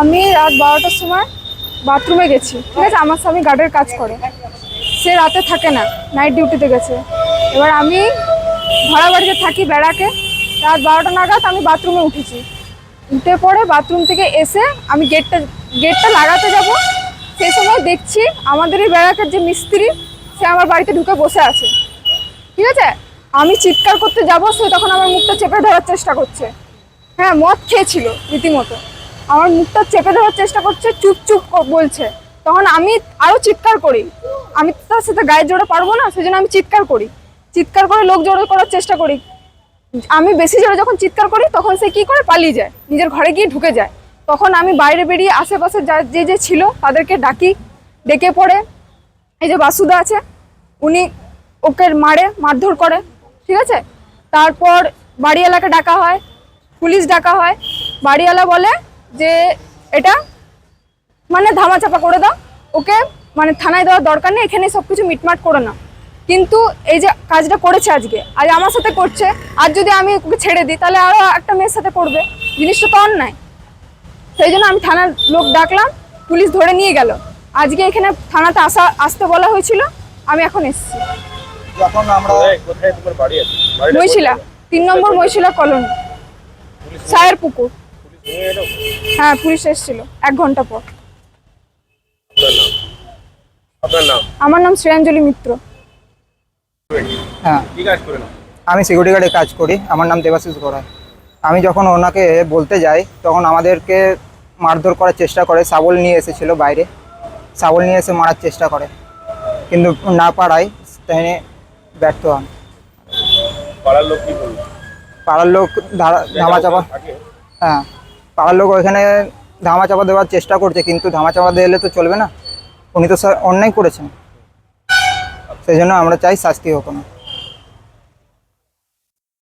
আমি রাত বারোটার সময় বাথরুমে গেছি। ঠিক আছে? আমার স্বামী গার্ডের কাজ করে। সে রাতে থাকে না। নাইট ডিউটিতে গেছে। এবার আমি ভাড়া বাড়িতে থাকি বেড়াকে। রাত বারোটা নাগাদ আমি বাথরুমে উঠেছি। উঠে পরে বাথরুম থেকে এসে আমি গেটটা গেটটা লাগাতে যাব। সেই সময় দেখছি আমাদের এই বেড়াকের যে মিস্ত্রি, সে আমার বাড়িতে ঢুকে বসে আছে। ঠিক আছে? আমি চিৎকার করতে যাব, সে তখন আমার মুখটা চেপে ধরার চেষ্টা করছে। হ্যাঁ মদ খেয়েছিল রীতিমতো। আমার মুখটা চেপে ধরার চেষ্টা করছে চুপ চুপ বলছে। তখন আমি আরও চিৎকার করি। আমি তার সাথে গায়ে জোরে পারব না, সেজন্য আমি চিৎকার করি। চিৎকার করে লোক জড়ো করার চেষ্টা করি। আমি বেশি জোরে যখন চিৎকার করি, তখন সে কি করে পালিয়ে যায়? নিজের ঘরে গিয়ে ঢুকে যায়। তখন আমি বাইরে বেরিয়ে আশেপাশে যা, যে যে ছিল তাদেরকে ডাকি। ডেকে পড়ে। এই যে বাসুদা আছে, উনি ওকে মারে, মারধর করে। ঠিক আছে? তারপর বাড়িওয়ালাকে ডাকা হয়। পুলিশ ডাকা হয়। বাড়িওয়ালা বলে যে এটা মানে ধামাচাপা করে দাও। ওকে মানে থানায় দেওয়ার দরকার নেই এখানে সব কিছু মিটমাট করে না কিন্তু এই যে কাজটা করেছে আজকে আজ আমার সাথে করছে আর যদি আমি ওকে ছেড়ে দিই তাহলে আরও একটা মেয়ের সাথে করবে। জিনিসটা তো অন্যায়। সেই জন্য আমি থানার লোক ডাকলাম পুলিশ ধরে নিয়ে গেল। আজকে এখানে থানাতে আসা আসতে বলা হয়েছিল আমি এখন এসেছি। যখন আমরা কোথায় কোথায় তোমার বাড়ি আছে? বাড়িটা মহিশিলা তিন নম্বর মহিশিলা কলোনি। সায়ের পুকুর। হ্যাঁ পুলিশ এসেছিল এক ঘণ্টা পর। আপনার নাম? আমার নাম শ্রেয়াঞ্জলি মিত্র। হ্যাঁ। কি কাজ করে আমি সিকিউরিটি গার্ডে কাজ করি আমার নাম দেবাশিস গোড়াই আমি যখন ওনাকে বলতে যাই তখন আমাদেরকে মারধর করার চেষ্টা করে সাবল নিয়ে এসেছিল বাইরে। সাবল নিয়ে এসে মারার চেষ্টা করে কিন্তু না পারায় তিনি ব্যর্থ হন। পাড়ার লোক কি বলল? পাড়ার লোক ধামা চাপা। হ্যাঁ পাড়ার লোক ওইখানে ধামা চাপা দেওয়ার চেষ্টা করছে, কিন্তু ধামা চাপা দিলে তো চলবে না। উনি তো স্যার অন্যায় করেছেন। সেই জন্য আমরা চাই শাস্তি হোক না